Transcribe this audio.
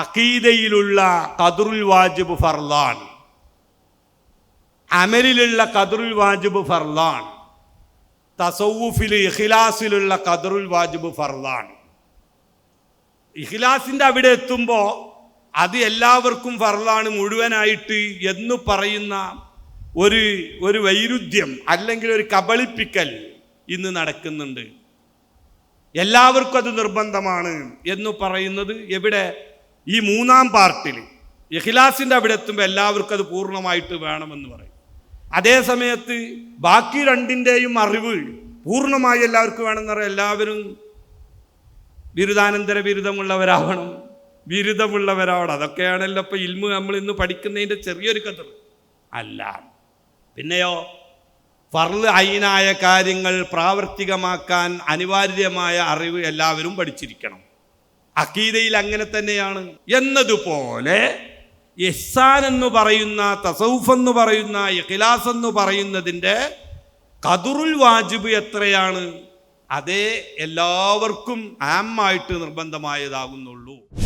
അഖീദയിലുള്ള കദറുൽ വാജിബ് ഫർലാൻ അമലിലുള്ള കദറുൽ വാജിബ് ഫർലാൻ തസൗഫിൽ ഇഖിലാസിലുള്ള കദറുൽ വാജിബ് ഫർലാൻ ഇഖിലാസിന്റെ അവിടെ എത്തുമ്പോൾ അത് എല്ലാവർക്കും ഫർലാണ് മുഴുവനായിട്ട് എന്ന് പറയുന്ന ഒരു ഒരു വൈരുദ്ധ്യം അല്ലെങ്കിൽ ഒരു കബളിപ്പിക്കൽ ഇന്ന് നടക്കുന്നുണ്ട്. എല്ലാവർക്കും അത് നിർബന്ധമാണ് എന്ന് പറയുന്നത് എവിടെ? ഈ മൂന്നാം പാർട്ടിൽ ഇഖിലാസിന്റെ അവിടെ എത്തുമ്പോൾ എല്ലാവർക്കും അത് പൂർണമായിട്ട് വേണമെന്ന് പറയും. അതേ സമയത്ത് ബാക്കി രണ്ടിന്റെയും അറിവ് പൂർണമായി എല്ലാവർക്കും വേണമെന്ന് പറയാം. എല്ലാവരും ബിരുദാനന്തര ബിരുദമുള്ളവരാവണം ബിരുദമുള്ളവരാവണം. അതൊക്കെയാണല്ലോ ഇപ്പോൾ ഇൽമു നമ്മൾ ഇന്ന് പഠിക്കുന്നതിന്റെ ചെറിയൊരു കഥ. അല്ല. പിന്നെയോ ഫർൾ അയിനായ കാര്യങ്ങൾ പ്രാവർത്തികമാക്കാൻ അനിവാര്യമായ അറിവ് എല്ലാവരും പഠിച്ചിരിക്കണം. അക്കീതയിൽ അങ്ങനെ തന്നെയാണ്. എന്നതുപോലെ ഇഹ്സാൻ എന്ന് പറയുന്ന തസൗഫ് എന്ന് പറയുന്ന ഇഖിലാസ് എന്ന് പറയുന്നതിന്റെ കതുറുൽ വാജിബ് എത്രയാണ്? അതേ എല്ലാവർക്കും ആമായിട്ട് നിർബന്ധമായതാകുന്നുള്ളൂ.